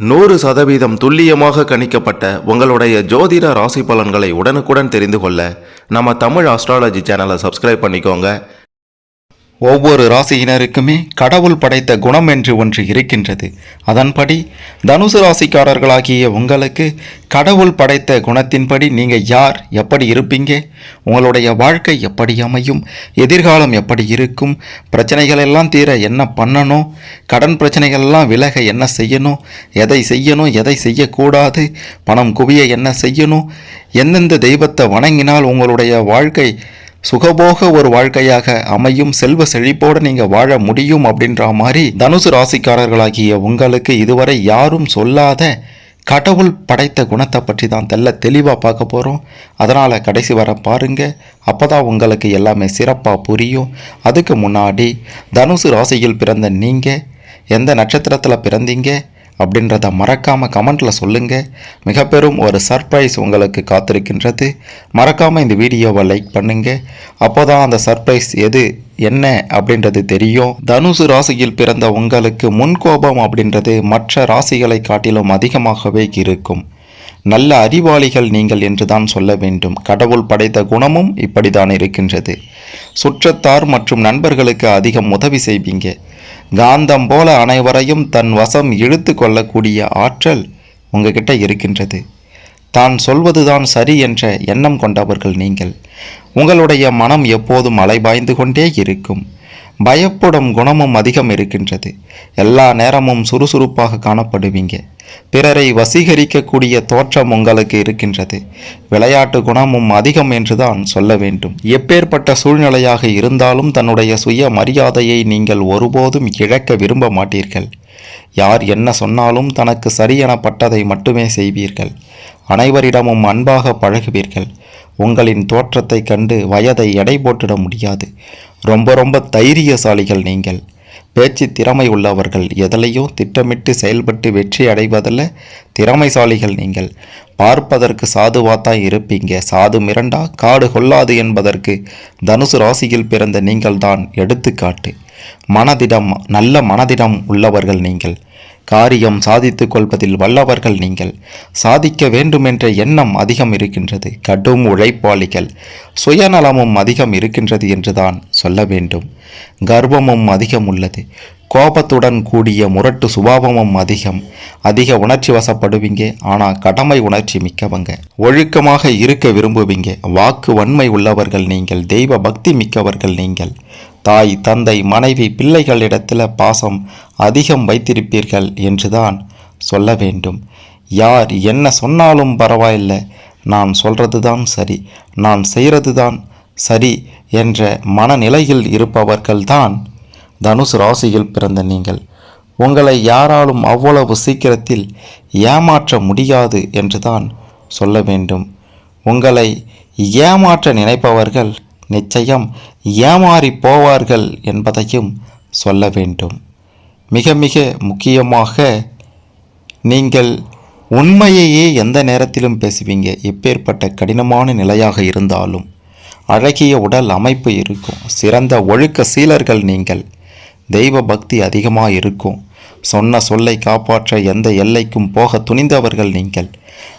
நூறு சதவீதம் துல்லியமாக கணிக்கப்பட்ட உங்களுடைய ஜோதிட ராசி பலன்களை உடனுக்குடன் தெரிந்து கொள்ள நம்ம தமிழ் ஆஸ்ட்ராலஜி சேனலை சப்ஸ்கிரைப் பண்ணிக்கோங்க. ஒவ்வொரு ராசியினருக்குமே கடவுள் படைத்த குணம் என்று ஒன்று இருக்கின்றது. அதன்படி தனுசு ராசிக்காரர்களாகிய உங்களுக்கு கடவுள் படைத்த குணத்தின்படி நீங்கள் யார் எப்படி இருப்பீங்க உங்களுடைய வாழ்க்கை எப்படி அமையும் எதிர்காலம் எப்படி இருக்கும் பிரச்சனைகள் எல்லாம் தீர என்ன பண்ணணும் கடன் பிரச்சனைகள் எல்லாம் விலக என்ன செய்யணும் எதை செய்யணும் எதை செய்யக்கூடாது பணம் குவிய என்ன செய்யணும் எந்தெந்த தெய்வத்தை வணங்கினால் உங்களுடைய வாழ்க்கை சுகபோக ஒரு வாழ்க்கையாக அமையும் செல்வ செழிப்போடு நீங்கள் வாழ முடியும் அப்படின்ற மாதிரி தனுசு ராசிக்காரர்களாகிய உங்களுக்கு இதுவரை யாரும் சொல்லாத கடவுள் படைத்த குணத்தை பற்றி தான் தெல்ல தெளிவாக பார்க்க போகிறோம் அதனால் கடைசி வர பாருங்க. அப்போ தான் உங்களுக்கு எல்லாமே சிறப்பாக புரியும். அதுக்கு முன்னாடி தனுசு ராசியில் பிறந்த நீங்கள் எந்த நட்சத்திரத்தில் பிறந்தீங்க அப்படின்றத மறக்காமல் கமெண்ட்டில் சொல்லுங்கள் மிக பெரும் ஒரு சர்ப்ரைஸ் உங்களுக்கு காத்திருக்கின்றது. மறக்காமல் இந்த வீடியோவை லைக் பண்ணுங்கள் அப்போ தான் அந்த சர்ப்ரைஸ் எது என்ன அப்படின்றது தெரியும். தனுசு ராசியில் பிறந்த உங்களுக்கு முன்கோபம் அப்படின்றது மற்ற ராசிகளை காட்டிலும் அதிகமாகவே இருக்கும். நல்ல அறிவாளிகள் நீங்கள் என்றுதான் சொல்ல வேண்டும். கடவுள் படைத்த குணமும் இப்படிதான் இருக்கின்றது. சுற்றத்தார் மற்றும் நண்பர்களுக்கு அதிகம் உதவி செய்வீங்க. காந்தம் போல அனைவரையும் தன் வசம் இழுத்து கொள்ளக்கூடிய ஆற்றல் உங்ககிட்ட இருக்கின்றது. தான் சொல்வதுதான் சரி என்ற எண்ணம் கொண்டவர்கள் நீங்கள். உங்களுடைய மனம் எப்போதும் அலைபாய்ந்து கொண்டே இருக்கும். பயப்படும் குணமும் அதிகம் இருக்கின்றது. எல்லா நேரமும் சுறுசுறுப்பாக காணப்படுவீங்க. பிறரை வசீகரிக்கக்கூடிய தோற்றம் உங்களுக்கு இருக்கின்றது. விளையாட்டு குணமும் அதிகம் என்றுதான் சொல்ல வேண்டும். எப்பேற்பட்ட சூழ்நிலையாக இருந்தாலும் தன்னுடைய சுய மரியாதையை நீங்கள் ஒருபோதும் இழக்க விரும்ப மாட்டீர்கள். யார் என்ன சொன்னாலும் தனக்கு சரியெனப்பட்டதை மட்டுமே செய்வீர்கள். அனைவரிடமும் அன்பாக பழகுவீர்கள். உங்களின் தோற்றத்தை கண்டு வயதை எடை போட்டிட முடியாது. ரொம்ப ரொம்ப தைரியசாலிகள் நீங்கள். பேச்சு திறமை உள்ளவர்கள் எதிலையும் திட்டமிட்டு செயல்பட்டு வெற்றி அடைவதில் திறமைசாலிகள் நீங்கள். பார்ப்பதற்கு சாதுவாத்தான் இருப்பீங்க. சாது மிரண்டா காடு கொள்ளாது என்பதற்கு தனுசு ராசியில் பிறந்த நீங்கள்தான் எடுத்துக்காட்டு. மனதிடம் நல்ல மனதிடம் உள்ளவர்கள் நீங்கள். காரியம் சாதித்து கொள்வதில் வல்லவர்கள் நீங்கள். சாதிக்க வேண்டுமென்ற எண்ணம் அதிகம் இருக்கின்றது. கடும் உழைப்பாளிகள். சுயநலமும் அதிகம் இருக்கின்றது என்றுதான் சொல்ல வேண்டும். கர்வமும் அதிகம் உள்ளது. கோபத்துடன் கூடிய முரட்டு சுபாவமும் அதிகம். அதிக உணர்ச்சி வசப்படுவீங்க. ஆனால் கடமை உணர்ச்சி மிக்கவங்க. ஒழுக்கமாக இருக்க விரும்புவீங்க. வாக்கு வன்மை உள்ளவர்கள் நீங்கள். தெய்வ பக்தி மிக்கவர்கள் நீங்கள். தாய் தந்தை மனைவி பிள்ளைகளிடத்தில் பாசம் அதிகம் வைத்திருப்பீர்கள் என்றுதான் சொல்ல வேண்டும். யார் என்ன சொன்னாலும் பரவாயில்லை. நான் சொல்றது தான் சரி நான் செய்கிறது தான் சரி என்ற மனநிலையில் இருப்பவர்கள்தான் தனுசு ராசியில் பிறந்த நீங்கள். உங்களை யாராலும் அவ்வளவு சீக்கிரத்தில் ஏமாற்ற முடியாது என்றுதான் சொல்ல வேண்டும். உங்களை ஏமாற்ற நினைப்பவர்கள் நிச்சயம் ஏமாறி போவார்கள் என்பதையும் சொல்ல வேண்டும். மிக மிக முக்கியமாக நீங்கள் உண்மையையே எந்த நேரத்திலும் பேசுவீங்க. எப்பேற்பட்ட கடினமான நிலையாக இருந்தாலும் அழகிய உடல் அமைப்பு இருக்கும். சிறந்த ஒழுக்க சீலர்கள் நீங்கள். தெய்வ பக்தி அதிகமாக இருக்கும். சொன்ன சொல்லை காப்பாற்ற எந்த எல்லைக்கும் போக துணிந்தவர்கள் நீங்கள்.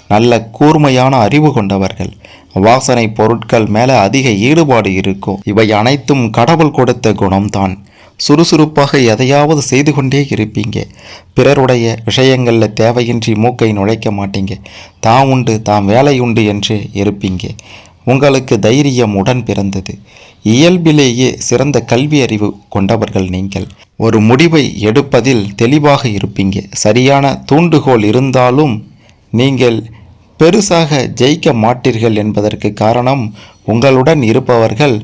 நல்ல கூர்மையான அறிவு கொண்டவர்கள். வாசனை பொருட்கள் மேலே அதிக ஈடுபாடு இருக்கும். இவை அனைத்தும் கடவுள் கொடுத்த குணம்தான். சுறுசுறுப்பாக எதையாவது செய்து கொண்டே இருப்பீங்க. பிறருடைய விஷயங்களில் தேவையின்றி மூக்கை நுழைக்க மாட்டீங்க. தான் உண்டு தாம் வேலை உண்டு என்று இருப்பீங்க. உங்களுக்கு தைரியம் உடன் பிறந்தது. இயல்பிலேயே சிறந்த கல்வி அறிவு கொண்டவர்கள் நீங்கள். ஒரு முடிவை எடுப்பதில் தெளிவாக இருப்பீங்க. சரியான தூண்டுகோல் இருந்தாலும் நீங்கள் பெருசாக ஜெயிக்க மாட்டீர்கள் என்பதற்கு காரணம் உங்களுடன் இருப்பவர்கள்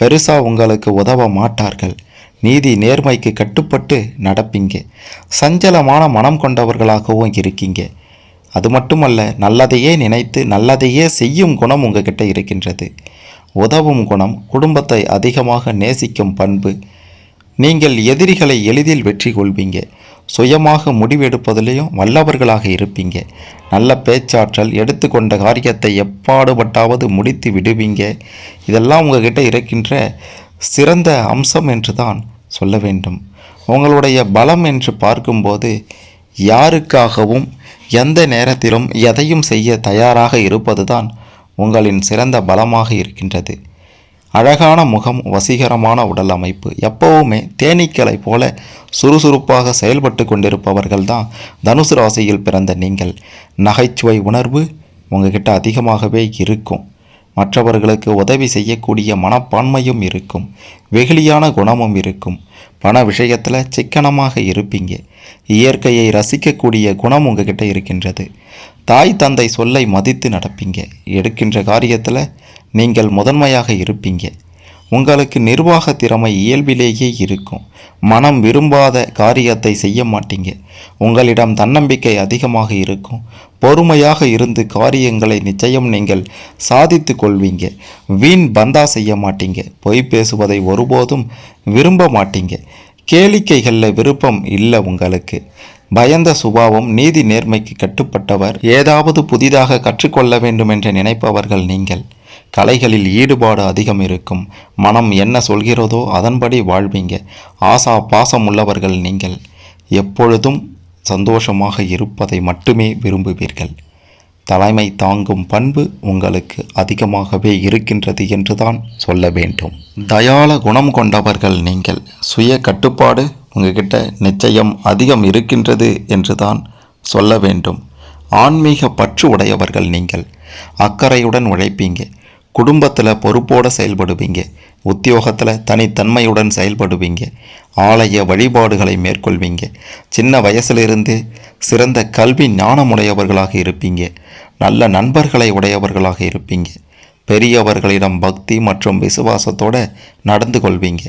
பெருசாக உங்களுக்கு உதவ மாட்டார்கள். நீதி நேர்மைக்கு கட்டுப்பட்டு நடப்பீங்க. சஞ்சலமான மனம் கொண்டவர்களாகவும் இருக்கீங்க. அது மட்டுமல்ல நல்லதையே நினைத்து நல்லதையே செய்யும் குணம் உங்ககிட்ட இருக்கின்றது. உதவும் குணம் குடும்பத்தை அதிகமாக நேசிக்கும் பண்பு நீங்கள் எதிரிகளை எளிதில் வெற்றி கொள்வீங்க. சுயமாக முடிவெடுப்பதிலையும் வல்லவர்களாக இருப்பீங்க. நல்ல பேச்சாற்றல் எடுத்துக்கொண்ட காரியத்தை எப்பாடுபட்டாவது முடித்து விடுவீங்க. இதெல்லாம் உங்ககிட்ட இருக்கின்ற சிறந்த அம்சம் என்று தான் சொல்ல வேண்டும். உங்களுடைய பலம் என்று பார்க்கும்போது யாருக்காகவும் எந்த நேரத்திலும் எதையும் செய்ய தயாராக இருப்பதுதான் உங்களின் சிறந்த பலமாக இருக்கின்றது. அழகான முகம் வசீகரமான உடல் அமைப்பு எப்பவுமே தேனீக்களை போல சுறுசுறுப்பாக செயல்பட்டு கொண்டிருப்பவர்கள் தான் தனுசு ராசியில் பிறந்த நீங்கள். நகைச்சுவை உணர்வு உங்ககிட்ட அதிகமாகவே இருக்கும். மற்றவர்களுக்கு உதவி செய்யக்கூடிய மனப்பான்மையும் இருக்கும். வெகுளியான குணமும் இருக்கும். பண விஷயத்தில் சிக்கனமாக இருப்பீங்க. இயற்கையை ரசிக்கக்கூடிய குணம் உங்ககிட்ட இருக்கின்றது. தாய் தந்தை சொல்லை மதித்து நடப்பீங்க. எடுக்கின்ற காரியத்தில் நீங்கள் முதன்மையாக இருப்பீங்க. உங்களுக்கு நிர்வாக திறமை இயல்பிலேயே இருக்கும். மனம் விரும்பாத காரியத்தை செய்ய மாட்டீங்க. உங்களிடம் தன்னம்பிக்கை அதிகமாக இருக்கும். பொறுமையாக இருந்து காரியங்களை நிச்சயம் நீங்கள் சாதித்து கொள்வீங்க. வீண் பந்தா செய்ய மாட்டீங்க. பொய் பேசுவதை ஒருபோதும் விரும்ப மாட்டீங்க. கேளிக்கைகளில் விருப்பம் இல்லை உங்களுக்கு. பயந்த சுபாவம் நீதி நேர்மைக்கு கட்டுப்பட்டவர் ஏதாவது புதிதாக கற்றுக்கொள்ள வேண்டும் என்று நினைப்பவர்கள் நீங்கள். கலைகளில் ஈடுபாடு அதிகம் இருக்கும். மனம் என்ன சொல்கிறதோ அதன்படி வாழ்வீங்க. ஆசா பாசம் உள்ளவர்கள் நீங்கள். எப்பொழுதும் சந்தோஷமாக இருப்பதை மட்டுமே விரும்புவீர்கள். தலைமை தாங்கும் பண்பு உங்களுக்கு அதிகமாகவே இருக்கின்றது என்றுதான் சொல்ல வேண்டும். தயால குணம் கொண்டவர்கள் நீங்கள். சுய கட்டுப்பாடு உங்ககிட்ட நிச்சயம் அதிகம் இருக்கின்றது என்றுதான் சொல்ல வேண்டும். ஆன்மீக பற்று உடையவர்கள் நீங்கள். அக்கறையுடன் உழைப்பீங்க. குடும்பத்தில் பொறுப்போடு செயல்படுவீங்க. உத்தியோகத்தில் தனித்தன்மையுடன் செயல்படுவீங்க. ஆலய வழிபாடுகளை மேற்கொள்வீங்க. சின்ன வயசிலிருந்து சிறந்த கல்வி ஞானமுடையவர்களாக இருப்பீங்க. நல்ல நண்பர்களை உடையவர்களாக இருப்பீங்க. பெரியவர்களிடம் பக்தி மற்றும் விசுவாசத்தோட நடந்து கொள்வீங்க.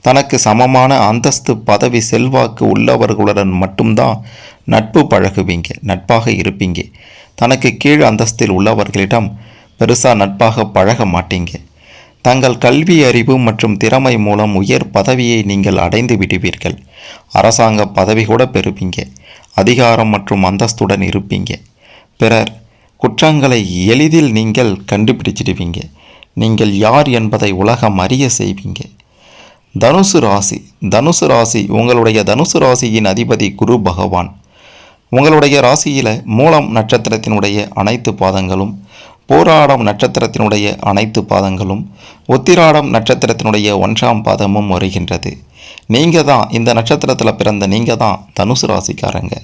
தனக்கு சமமான அந்தஸ்து பதவி செல்வாக்கு உள்ளவர்களுடன் மட்டும்தான் நட்பு பழகுவீங்க. நட்பாக இருப்பீங்க. தனக்கு கீழ் அந்தஸ்தில் உள்ளவர்களிடம் பெருசாக நட்பாக பழக மாட்டீங்க. தங்கள் கல்வி அறிவு மற்றும் திறமை மூலம் உயர் பதவியை நீங்கள் அடைந்து விடுவீர்கள். அரசாங்க பதவி கூட பெறுவீங்க. அதிகாரம் மற்றும் அந்தஸ்துடன் இருப்பீங்க. பிறர் குற்றங்களை எளிதில் நீங்கள் கண்டுபிடிச்சிடுவீங்க. நீங்கள் யார் என்பதை உலகம் அறிய செய்வீங்க. தனுசு ராசி. தனுசு ராசி உங்களுடைய தனுசு ராசியின் அதிபதி குரு பகவான். உங்களுடைய ராசியில் மூலம் நட்சத்திரத்தினுடைய அனைத்து பாதங்களும் போராடம் நட்சத்திரத்தினுடைய அனைத்து பாதங்களும் உத்திராடம் நட்சத்திரத்தினுடைய ஒன்றாம் பாதமும் வருகின்றது. நீங்கள் தான் இந்த நட்சத்திரத்தில் பிறந்த நீங்கள் தான் தனுசு ராசிக்காரங்க.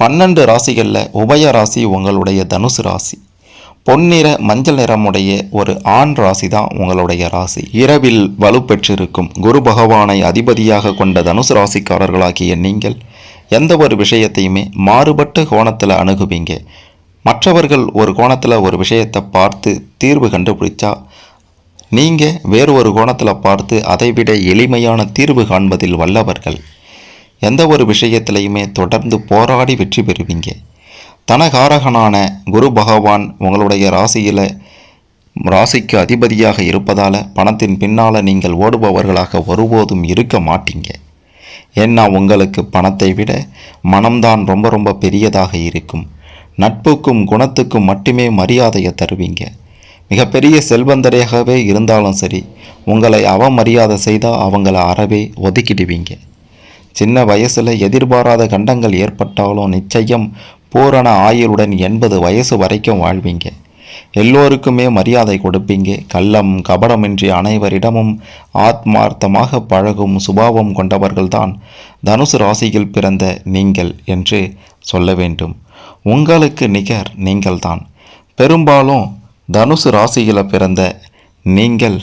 பன்னெண்டு ராசிகளில் உபய ராசி உங்களுடைய தனுசு ராசி. பொன்னிற மஞ்சள் நிறமுடைய ஒரு ஆண் ராசி தான் உங்களுடைய ராசி. இரவில் வலுப்பெற்றிருக்கும் குரு பகவானை அதிபதியாக கொண்ட தனுசு ராசிக்காரர்களாகிய நீங்கள் எந்த ஒரு விஷயத்தையுமே மாறுபட்ட கோணத்தில் அணுகுவீங்க. மற்றவர்கள் ஒரு கோணத்தில் ஒரு விஷயத்தை பார்த்து தீர்வு கண்டுபிடிச்சா நீங்கள் வேறு ஒரு கோணத்தில் பார்த்து அதைவிட எளிமையான தீர்வு காண்பதில் வல்லவர்கள். எந்த ஒரு விஷயத்திலையுமே தொடர்ந்து போராடி வெற்றி பெறுவீங்க. தனகாரகனான குரு பகவான் உங்களுடைய ராசியில் ராசிக்கு அதிபதியாக இருப்பதால் பணத்தின் பின்னால் நீங்கள் ஓடுபவர்களாக ஒருபோதும் இருக்க மாட்டீங்க. ஏன்னா உங்களுக்கு பணத்தை விட மனம்தான் ரொம்ப ரொம்ப பெரியதாக இருக்கும். நட்புக்கும் குணத்துக்கும் மட்டுமே மரியாதையை தருவீங்க. மிகப்பெரிய செல்வந்தரையாகவே இருந்தாலும் சரி உங்களை அவமரியாதை செய்தால் அவங்கள அறவே ஒதுக்கிடுவீங்க. சின்ன வயசில் எதிர்பாராத கண்டங்கள் ஏற்பட்டாலும் நிச்சயம் பூரண ஆயுளுடன் எண்பது வயசு வரைக்கும் வாழ்வீங்க. எல்லோருக்குமே மரியாதை கொடுப்பீங்க. கள்ளம் கபடமின்றி அனைவரிடமும் ஆத்மார்த்தமாக பழகும் சுபாவம் கொண்டவர்கள்தான் தனுசு ராசியில் பிறந்த நீங்கள் என்று சொல்ல வேண்டும். உங்களுக்கு நிகர் நீங்கள்தான். பெரும்பாலும் தனுசு ராசியில் பிறந்த நீங்கள்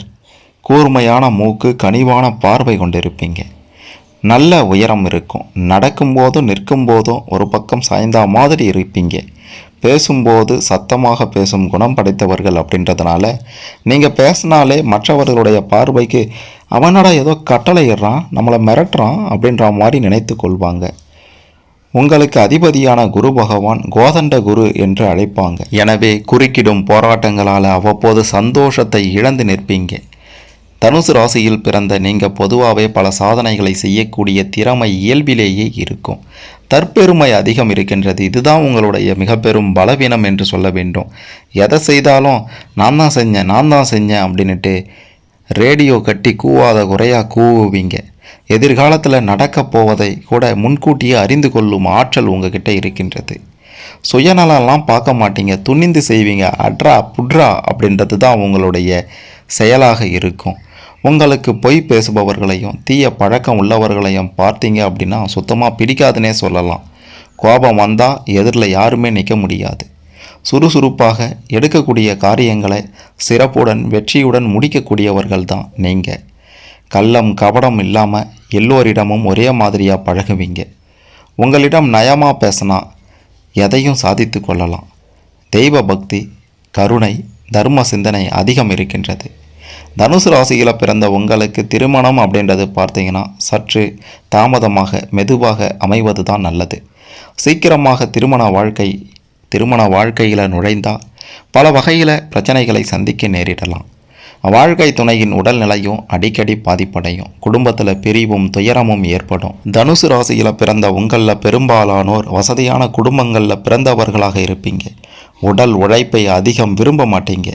கூர்மையான மூக்கு கனிவான பார்வை கொண்டிருப்பீங்க. நல்ல உயரம் இருக்கும். நடக்கும்போதும் நிற்கும்போதும் ஒரு பக்கம் சாய்ந்தா மாதிரி இருப்பீங்க. பேசும்போது சத்தமாக பேசும் குணம் படைத்தவர்கள் அப்படின்றதுனால நீங்கள் பேசினாலே மற்றவர்களுடைய பார்வைக்கு அவனடா ஏதோ கட்டளையிடுறான் நம்மளை மிரட்டுறான் அப்படின்ற மாதிரி நினைத்து கொள்வாங்க. உங்களுக்கு அதிபதியான குரு பகவான் கோதண்ட குரு என்று அழைப்பாங்க. எனவே குறுக்கிடும் போராட்டங்களால் அவ்வப்போது சந்தோஷத்தை இழந்து நிற்பீங்க. தனுசு ராசியில் பிறந்த நீங்கள் பொதுவாகவே பல சாதனைகளை செய்யக்கூடிய திறமை இயல்பிலேயே இருக்கும். தற்பெருமை அதிகம் இருக்கின்றது. இதுதான் உங்களுடைய மிக பெரும் பலவீனம் என்று சொல்ல வேண்டும். எதை செய்தாலும் நான் தான் செஞ்சேன் நான் தான் செஞ்சேன் அப்படின்னுட்டு ரேடியோ கட்டி கூவாத குறையாக கூவுவீங்க. எதிர்காலத்தில் நடக்கப் போவதை கூட முன்கூட்டியே அறிந்து கொள்ளும் ஆற்றல் உங்ககிட்ட இருக்கின்றது. சுயநலம்லாம் பார்க்க மாட்டீங்க. துணிந்து செய்வீங்க. அட்ரா புட்ரா அப்படின்றது தான் உங்களுடைய செயலாக இருக்கும். உங்களுக்கு பொய் பேசுபவர்களையும் தீய பழக்கம் உள்ளவர்களையும் பார்த்தீங்க அப்படின்னா சுத்தமாக பிடிக்காதுன்னே சொல்லலாம். கோபம் வந்தால் எதிரில் யாருமே நிற்க முடியாது. சுறுசுறுப்பாக எடுக்கக்கூடிய காரியங்களை சிறப்புடன் வெற்றியுடன் முடிக்கக்கூடியவர்கள் தான் நீங்கள் கள்ளம் கபடம் இல்லாமல் எல்லோரிடமும் ஒரே மாதிரியாக பழகுவீங்க. உங்களிடம் நயமாக பேசினா எதையும் சாதித்து கொள்ளலாம். தெய்வ பக்தி கருணை தர்ம சிந்தனை அதிகம் இருக்கின்றது. தனுசு ராசியில் பிறந்த உங்களுக்கு திருமணம் அப்படின்றது பார்த்தீங்கன்னா சற்று தாமதமாக மெதுவாக அமைவது தான் நல்லது. சீக்கிரமாக திருமண வாழ்க்கை திருமண வாழ்க்கையில் நுழைந்தால் பல வகையில் பிரச்சனைகளை சந்திக்க நேரிடலாம். வாழ்க்கை துணையின் உடல்நிலையும் அடிக்கடி பாதிப்படையும். குடும்பத்தில் பிரிவும் துயரமும் ஏற்படும். தனுசு ராசியில் பிறந்த உங்களில் பெரும்பாலானோர் வசதியான குடும்பங்களில் பிறந்தவர்களாக இருப்பீங்க. உடல் உழைப்பை அதிகம் விரும்ப மாட்டீங்க.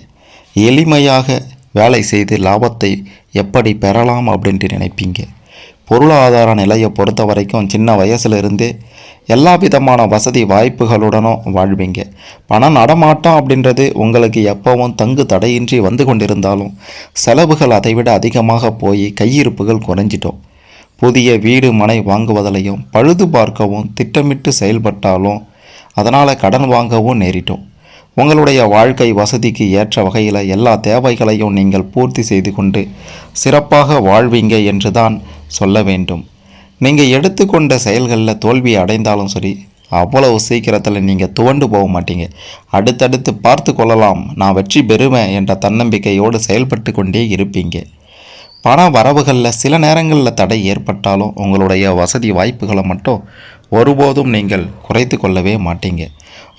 எளிமையாக வேலை செய்து லாபத்தை எப்படி பெறலாம் அப்படின்ட்டு நினைப்பீங்க. பொருளாதார நிலையை பொறுத்த வரைக்கும் சின்ன வயசுலேருந்தே எல்லா விதமான வசதி வாய்ப்புகளுடனும் வாழ்வீங்க. பண நடமாட்டம் அப்படின்றது உங்களுக்கு எப்பவும் தங்கு தடையின்றி வந்து கொண்டிருந்தாலும் செலவுகள் அதைவிட அதிகமாக போய் கையிருப்புகள் குறைஞ்சிட்டோம். புதிய வீடு மனை வாங்குவதிலையும் பழுது பார்க்கவும் திட்டமிட்டு செயல்பட்டாலும் அதனால் கடன் வாங்கவும் நேரிட்டோம். உங்களுடைய வாழ்க்கை வசதிக்கு ஏற்ற வகையில் எல்லா தேவைகளையும் நீங்கள் பூர்த்தி செய்து கொண்டு சிறப்பாக வாழ்வீங்க என்று தான் சொல்ல வேண்டும். நீங்கள் எடுத்துக்கொண்ட செயல்களில் தோல்வி அடைந்தாலும் சரி அவ்வளவு சீக்கிரத்தில் நீங்கள் துவண்டு போக மாட்டீங்க. அடுத்தடுத்து பார்த்து கொள்ளலாம். நான் வெற்றி பெறுவேன் என்ற தன்னம்பிக்கையோடு செயல்பட்டு கொண்டே இருப்பீங்க. பண வரவுகளில் சில நேரங்களில் தடை ஏற்பட்டாலும் உங்களுடைய வசதி வாய்ப்புகளை மட்டும் ஒருபோதும் நீங்கள் குறைத்து கொள்ளவே மாட்டீங்க.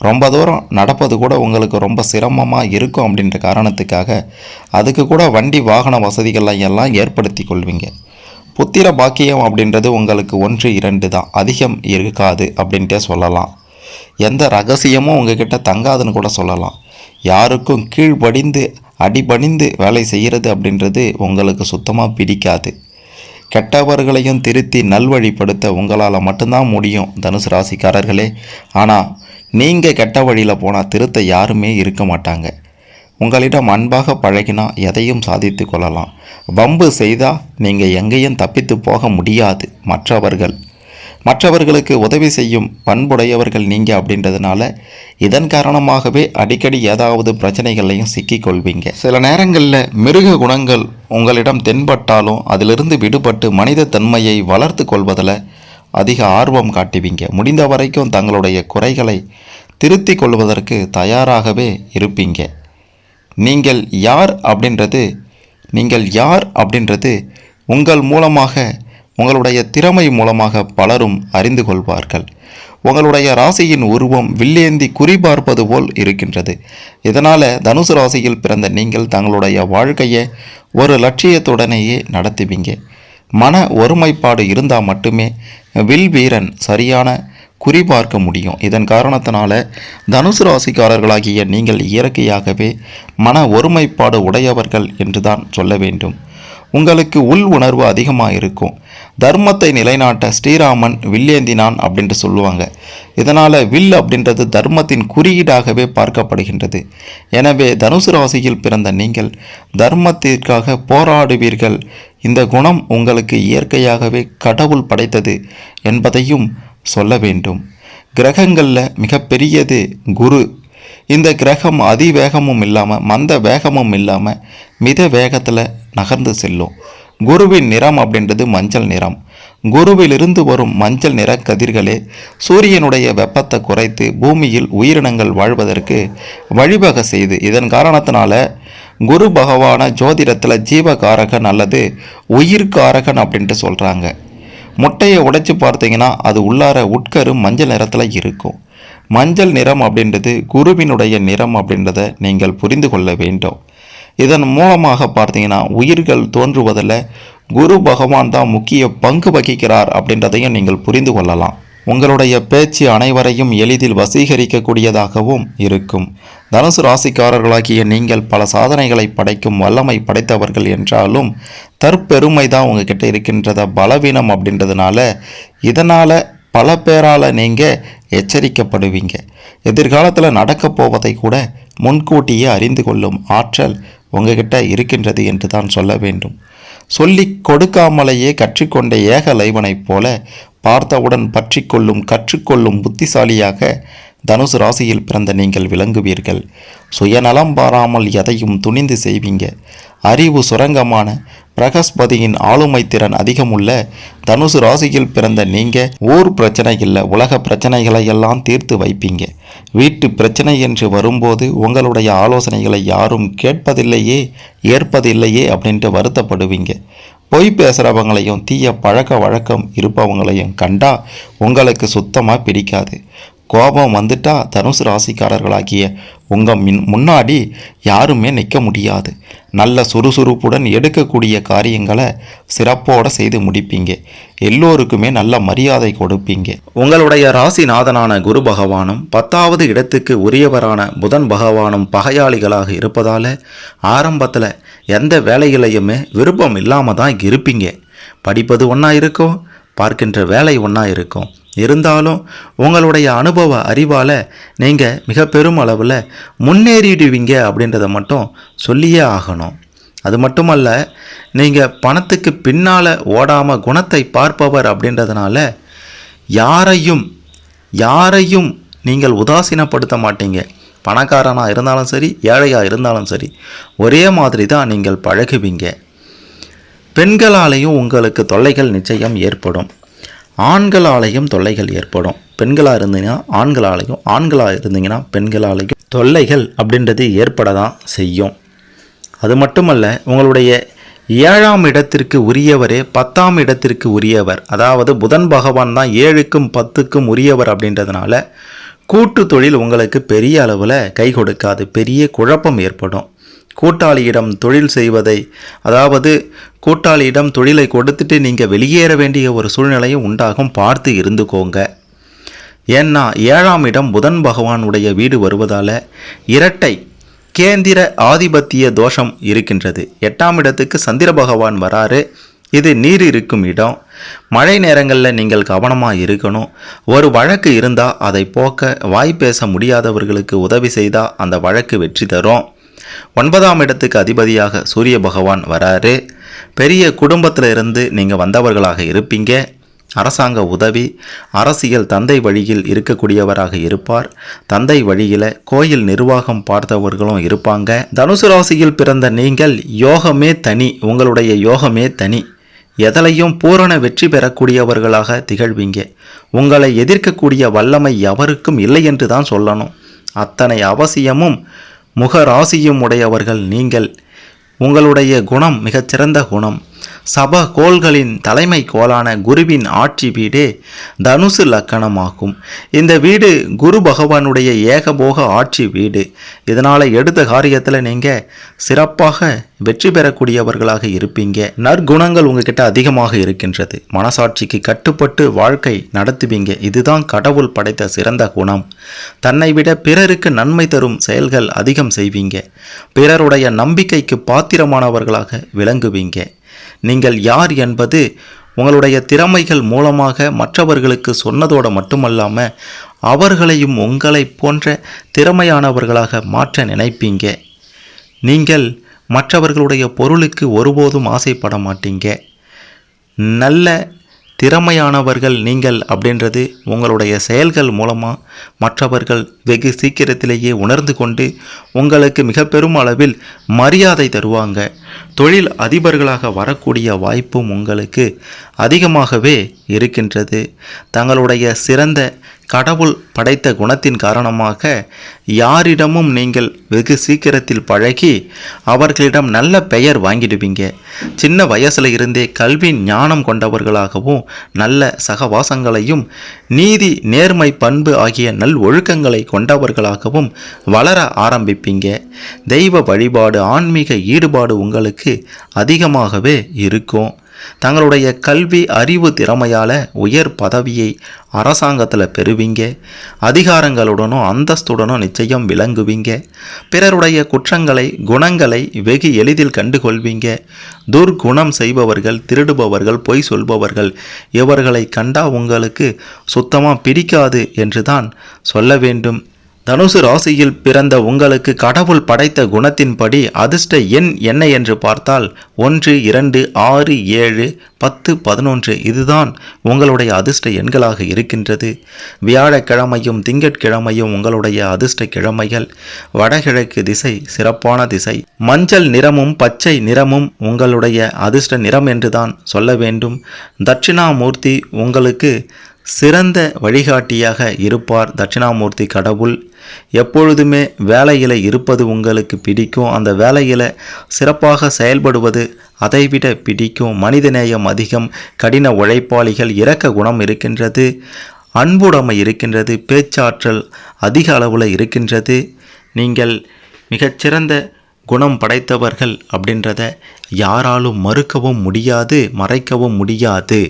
ரொம்ப தூரம் நடப்பது கூட உங்களுக்கு ரொம்ப சிரமமாக இருக்கும் அப்படின்ற காரணத்துக்காக அதுக்கு கூட வண்டி வாகன வசதிகள்லாம் எல்லாம் ஏற்படுத்தி கொள்வீங்க. புத்திர பாக்கியம் அப்படின்றது உங்களுக்கு ஒன்று இரண்டு தான். அதிகம் இருக்காது அப்படின்ட்டே சொல்லலாம். எந்த ரகசியமும் உங்ககிட்ட தங்காதுன்னு கூட சொல்லலாம். யாருக்கும் கீழ்படிந்து அடிபணிந்து வேலை செய்கிறது அப்படின்றது உங்களுக்கு சுத்தமாக பிடிக்காது. கெட்டவர்களையும் திருத்தி நல்வழிப்படுத்த உங்களால் மட்டும்தான் முடியும் தனுசு ராசிக்காரர்களே. ஆனால் நீங்கள் கெட்ட வழியில் போனால் திருத்த யாருமே இருக்க மாட்டாங்க. உங்களிடம் அன்பாக பழகினா எதையும் சாதித்து கொள்ளலாம். வம்பு செய்தால் நீங்கள் எங்கேயும் தப்பித்து போக முடியாது மற்றவர்கள். மற்றவர்களுக்கு உதவி செய்யும் பண்புடையவர்கள் நீங்கள் அப்படின்றதுனால இதன் காரணமாகவே அடிக்கடி ஏதாவது பிரச்சனைகள்லையும் சிக்கிக்கொள்வீங்க சில நேரங்களில் மிருக குணங்கள் உங்களிடம் தென்பட்டாலும் அதிலிருந்து விடுபட்டு மனித தன்மையை வளர்த்து கொள்வதில் அதிக ஆர்வம் காட்டுவீங்க. முடிந்த வரைக்கும் தங்களுடைய குறைகளை திருத்திக் கொள்வதற்கு தயாராகவே இருப்பீங்க. நீங்கள் யார் அப்படின்றது நீங்கள் யார் அப்படின்றது உங்கள் மூலமாக உங்களுடைய திறமை மூலமாக பலரும் அறிந்து கொள்வார்கள். உங்களுடைய ராசியின் உருவம் வில்லேந்தி குறிபார்ப்பது போல் இருக்கின்றது. இதனால் தனுசு ராசியில் பிறந்த நீங்கள் தங்களுடைய வாழ்க்கையை ஒரு லட்சியத்துடனேயே நடத்துவீங்க. மன ஒருமைப்பாடு இருந்தால் மட்டுமே வில் வீரன் சரியான குறிபார்க்க முடியும். இதன் காரணத்தினால தனுசு ராசிக்காரர்களாகிய நீங்கள் இயற்கையாகவே மன ஒருமைப்பாடு உடையவர்கள் என்றுதான் சொல்ல வேண்டும். உங்களுக்கு உள் உணர்வு அதிகமாக இருக்கும் தர்மத்தை நிலைநாட்ட ஸ்ரீராமன் வில்லேந்தினான் அப்படின்ட்டு சொல்லுவாங்க. இதனால் வில் அப்படின்றது தர்மத்தின் குறியீடாகவே பார்க்கப்படுகின்றது. எனவே தனுசு ராசியில் பிறந்த நீங்கள் தர்மத்திற்காக போராடுவீர்கள். இந்த குணம் உங்களுக்கு இயற்கையாகவே கடவுள் படைத்தது என்பதையும் சொல்ல வேண்டும். கிரகங்களில் மிகப்பெரியது குரு. இந்த கிரகம் அதிவேகமும் இல்லாமல் மந்த வேகமும் இல்லாமல் மித வேகத்தில் நகர்ந்து செல்லும். குருவின் நிறம் அப்படின்றது மஞ்சள் நிறம். குருவிலிருந்து வரும் மஞ்சள் நிற கதிர்களே சூரியனுடைய வெப்பத்தை குறைத்து பூமியில் உயிரினங்கள் வாழ்வதற்கு வழிவகை செய்து இதன் காரணத்தினால குரு பகவான ஜோதிடத்தில் ஜீவகாரகன் அல்லது உயிர்காரகன் அப்படின்ட்டு சொல்கிறாங்க முட்டையை உடைச்சி பார்த்தீங்கன்னா அது உள்ளார உட்கரு மஞ்சள் நிறத்தில் இருக்கும். மஞ்சள் நிறம் அப்படின்றது குருவினுடைய நிறம் அப்படின்றத நீங்கள் புரிந்து கொள்ள வேண்டும். இதன் மூலமாக பார்த்தீங்கன்னா உயிர்கள் தோன்றுவதில் குரு பகவான் தான் முக்கிய பங்கு வகிக்கிறார் அப்படின்றதையும் நீங்கள் புரிந்து கொள்ளலாம். உங்களுடைய பேச்சு அனைவரையும் எளிதில் வசீகரிக்கக்கூடியதாகவும் இருக்கும். தனுசு ராசிக்காரர்களாகிய நீங்கள் பல சாதனைகளை படைக்கும் வல்லமை படைத்தவர்கள் என்றாலும் தற்பெருமை தான் உங்ககிட்ட இருக்கின்றத பலவீனம் அப்படின்றதுனால இதனால் பல பேரால் நீங்கள் எச்சரிக்கப்படுவீங்க. எதிர்காலத்தில் நடக்கப் போவதை கூட முன்கூட்டியே அறிந்து கொள்ளும் ஆற்றல் உங்ககிட்ட இருக்கின்றது என்று தான் சொல்ல வேண்டும். சொல்லிக் கொடுக்காமலேயே கற்றுக்கொண்ட ஏக லைவனைப் போல பார்த்தவுடன் பற்றி கொள்ளும் கற்றுக்கொள்ளும் புத்திசாலியாக தனுசு ராசியில் பிறந்த நீங்கள் விளங்குவீர்கள். சுயநலம் பாராமல் எதையும் துணிந்து செய்வீங்க. அறிவு சுரங்கமான பிரகஸ்பதியின் ஆளுமை திறன் அதிகமுள்ள தனுசு ராசியில் பிறந்த நீங்க ஊர் பிரச்சனை இல்லை உலக பிரச்சனைகளை எல்லாம் தீர்த்து வைப்பீங்க. வீட்டு பிரச்சனை என்று வரும்போது உங்களுடைய ஆலோசனைகளை யாரும் கேட்பதில்லையே ஏற்பதில்லையே அப்படின்ட்டு வருத்தப்படுவீங்க. பொய் பேசுகிறவங்களையும் தீய பழக்க வழக்கம் இருப்பவங்களையும் கண்டா உங்களுக்கு சுத்தமாக பிடிக்காது. கோபம் வந்துட்டா தனுசு ராசிக்காரர்களாகிய உங்கள் மின் முன்னாடி யாருமே நிற்க முடியாது. நல்ல சுறுசுறுப்புடன் எடுக்கக்கூடிய காரியங்களை சிறப்போடு செய்து முடிப்பீங்க. எல்லோருக்குமே நல்ல மரியாதை கொடுப்பீங்க. உங்களுடைய ராசிநாதனான குரு பகவானும் பத்தாவது இடத்துக்கு உரியவரான புதன் பகவானும் பகையாளிகளாக இருப்பதால் ஆரம்பத்தில் எந்த வேலைகளையுமே விருப்பம் இல்லாமல் தான் இருப்பீங்க. படிப்பது ஒன்றா இருக்கும் பார்க்கின்ற வேலை ஒன்றா இருக்கும். இருந்தாலும் உங்களுடைய அனுபவ அறிவால் நீங்கள் மிக பெரும் அளவில் முன்னேறிடுவீங்க அப்படின்றத மட்டும் சொல்லியே ஆகணும். அது மட்டுமல்ல நீங்கள் பணத்துக்கு பின்னால் ஓடாமல் குணத்தை பார்ப்பவர் அப்படின்றதுனால யாரையும் யாரையும் நீங்கள் உதாசீனப்படுத்த மாட்டீங்க. பணக்காரனாக இருந்தாலும் சரி ஏழையாக இருந்தாலும் சரி ஒரே மாதிரி தான் நீங்கள் பழகுவீங்க. பெண்களாலேயும் உங்களுக்கு தொல்லைகள் நிச்சயம் ஏற்படும். ஆண்களாலையும் தொல்லைகள் ஏற்படும். பெண்களாக இருந்தீங்கன்னா ஆண்களாலையும் ஆண்களாக இருந்தீங்கன்னா பெண்களாலேயும் தொல்லைகள் அப்படின்றது ஏற்பட தான் செய்யும். அது மட்டுமல்ல உங்களுடைய ஏழாம் இடத்திற்கு உரியவரே பத்தாம் இடத்திற்கு உரியவர் அதாவது புதன் பகவான் தான் ஏழுக்கும் பத்துக்கும் உரியவர் அப்படின்றதுனால கூட்டு தொழில் உங்களுக்கு பெரிய அளவில் கை கொடுக்காது பெரிய குழப்பம் ஏற்படும். கூட்டாளியிடம் தொழில் செய்வதை அதாவது கூட்டாளியிடம் தொழிலை கொடுத்துட்டு நீங்கள் வெளியேற வேண்டிய ஒரு சூழ்நிலையும் உண்டாகும் பார்த்து இருந்துக்கோங்க. ஏன்னா ஏழாம் இடம் புதன் பகவானுடைய வீடு வருவதால் இரட்டை கேந்திர ஆதிபத்திய தோஷம் இருக்கின்றது. எட்டாம் இடத்துக்கு சந்திர பகவான் வராரு. இது நீர் இருக்கும் இடம். மழை நேரங்களில் நீங்கள் கவனமாக இருக்கணும். ஒரு வழக்கு இருந்தால் அதை போக்க வாய் பேச முடியாதவர்களுக்கு உதவி செய்தால் அந்த வழக்கு வெற்றி தரும். ஒன்பதாம் இடத்துக்கு அதிபதியாக சூரிய பகவான் வராரு. பெரிய குடும்பத்தில் இருந்து நீங்கள் வந்தவர்களாக இருப்பீங்க. அரசாங்க உதவி அரசியல் தந்தை வழியில் இருக்கக்கூடியவராக இருப்பார். தந்தை வழியில் கோயில் நிர்வாகம் பார்த்தவர்களும் இருப்பாங்க. தனுசு ராசியில் பிறந்த நீங்கள் யோகமே தனி உங்களுடைய யோகமே தனி. எதலையும் பூரண வெற்றி பெறக்கூடியவர்களாக திகழ்வீங்க. உங்களை எதிர்க்கக்கூடிய வல்லமை எவருக்கும் இல்லை என்று தான் சொல்லணும். அத்தனை அவசியமும் முக ராசியும் உடையவர்கள் நீங்கள். உங்களுடைய குணம் மிகச்சிறந்த குணம். சப கோள்களின் தலைமை கோளான குருவின் ஆட்சி வீடே தனுசு லக்கணமாகும். இந்த வீடு குரு பகவானுடைய ஏகபோக ஆட்சி வீடு. இதனால் எடுத்த காரியத்தில் நீங்கள் சிறப்பாக வெற்றி பெறக்கூடியவர்களாக இருப்பீங்க. நற்குணங்கள் உங்ககிட்ட அதிகமாக இருக்கின்றது. மனசாட்சிக்கு கட்டுப்பட்டு வாழ்க்கை நடத்துவீங்க. இதுதான் கடவுள் படைத்த சிறந்த குணம். தன்னை விட பிறருக்கு நன்மை தரும் செயல்கள் அதிகம் செய்வீங்க. பிறருடைய நம்பிக்கைக்கு பாத்திரமானவர்களாக விளங்குவீங்க. நீங்கள் யார் என்பது உங்களுடைய திறமைகள் மூலமாக மற்றவர்களுக்கு சொன்னதோடு மட்டுமல்லாமல் அவர்களையும் உங்களைப் போன்ற திறமையானவர்களாக மாற்ற நினைப்பீங்க. நீங்கள் மற்றவர்களுடைய பொருளுக்கு ஒருபோதும் ஆசைப்பட மாட்டீங்க. நல்ல திறமையானவர்கள் நீங்கள் அப்படின்றது உங்களுடைய செயல்கள் மூலமாக மற்றவர்கள் வெகு சீக்கிரத்திலேயே உணர்ந்து கொண்டு உங்களுக்கு மிக பெரும் அளவில் மரியாதை தருவாங்க. தொழில் அதிபர்களாக வரக்கூடிய வாய்ப்பும் உங்களுக்கு அதிகமாகவே இருக்கின்றது. தங்களுடைய சிறந்த கடவுள் படைத்த குணத்தின் காரணமாக யாரிடமும் நீங்கள் வெகு சீக்கிரத்தில் பழகி அவர்களிடம் நல்ல பெயர் வாங்கிடுவீங்க. சின்ன வயசுல இருந்தே கல்வி ஞானம் கொண்டவர்களாகவும் நல்ல சகவாசங்களையும் நீதி நேர்மை பண்பு ஆகிய நல் ஒழுக்கங்களை கொண்டவர்களாகவும் வளர ஆரம்பிப்பீங்க. தெய்வ வழிபாடு ஆன்மீக ஈடுபாடு உங்களுக்கு அதிகமாகவே இருக்கும். தங்களுடைய கல்வி அறிவு திறமையால் உயர் பதவியை அரசாங்கத்தில் பெறுவீங்க. அதிகாரங்களுடனும் அந்தஸ்துடனும் நிச்சயம் விளங்குவீங்க. பிறருடைய குற்றங்களை குணங்களை வெகு எளிதில் கண்டுகொள்வீங்க. துர்குணம் செய்பவர்கள் திருடுபவர்கள் பொய் சொல்பவர்கள் இவர்களை கண்டா உங்களுக்கு சுத்தமாக பிடிக்காது என்று தான் சொல்ல வேண்டும். தனுசு ராசியில் பிறந்த உங்களுக்கு கடவுள் படைத்த குணத்தின்படி அதிர்ஷ்ட எண் என்ன என்று பார்த்தால் ஒன்று இரண்டு ஆறு ஏழு பத்து பதினொன்று இதுதான் உங்களுடைய அதிர்ஷ்ட எண்களாக இருக்கின்றது. வியாழக்கிழமையும் திங்கட்கிழமையும் உங்களுடைய அதிர்ஷ்ட கிழமைகள். வடகிழக்கு திசை சிறப்பான திசை. மஞ்சள் நிறமும் பச்சை நிறமும் உங்களுடைய அதிர்ஷ்ட நிறம் என்றுதான் சொல்ல வேண்டும். தட்சிணாமூர்த்தி உங்களுக்கு சிறந்த வழிகாட்டியாக இருப்பார் தட்சிணாமூர்த்தி கடவுள். எப்பொழுதுமே வேலையில் இருப்பது உங்களுக்கு பிடிக்கும். அந்த வேலையில் சிறப்பாக செயல்படுவது அதைவிட பிடிக்கும். மனிதநேயம் அதிகம் கடின உழைப்பாளிகள் இறக்க குணம் இருக்கின்றது அன்புடைமை இருக்கின்றது பேச்சாற்றல் அதிக அளவில் இருக்கின்றது. நீங்கள் மிகச்சிறந்த குணம் படைத்தவர்கள் அப்படின்றத யாராலும் மறுக்கவும் முடியாது மறைக்கவும் முடியாது.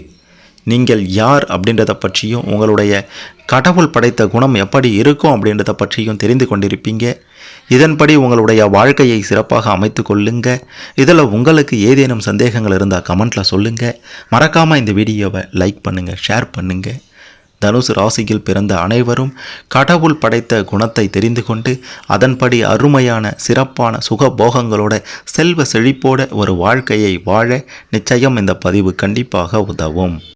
நீங்கள் யார் அப்படின்றத பற்றியும் உங்களுடைய கடவுள் படைத்த குணம் எப்படி இருக்கும் அப்படின்றத பற்றியும் தெரிந்து கொண்டிருப்பீங்க. இதன்படி உங்களுடைய வாழ்க்கையை சிறப்பாக அமைத்து கொள்ளுங்க. இதில் உங்களுக்கு ஏதேனும் சந்தேகங்கள் இருந்தால் கமெண்ட்டில் சொல்லுங்கள் மறக்காமல் இந்த வீடியோவை லைக் பண்ணுங்கள் ஷேர் பண்ணுங்கள் தனுசு ராசியில் பிறந்த அனைவரும் கடவுள் படைத்த குணத்தை தெரிந்து கொண்டு அதன்படி அருமையான சிறப்பான சுகபோகங்களோட செல்வ செழிப்போட ஒரு வாழ்க்கையை வாழ நிச்சயம் இந்த பதிவு கண்டிப்பாக உதவும்.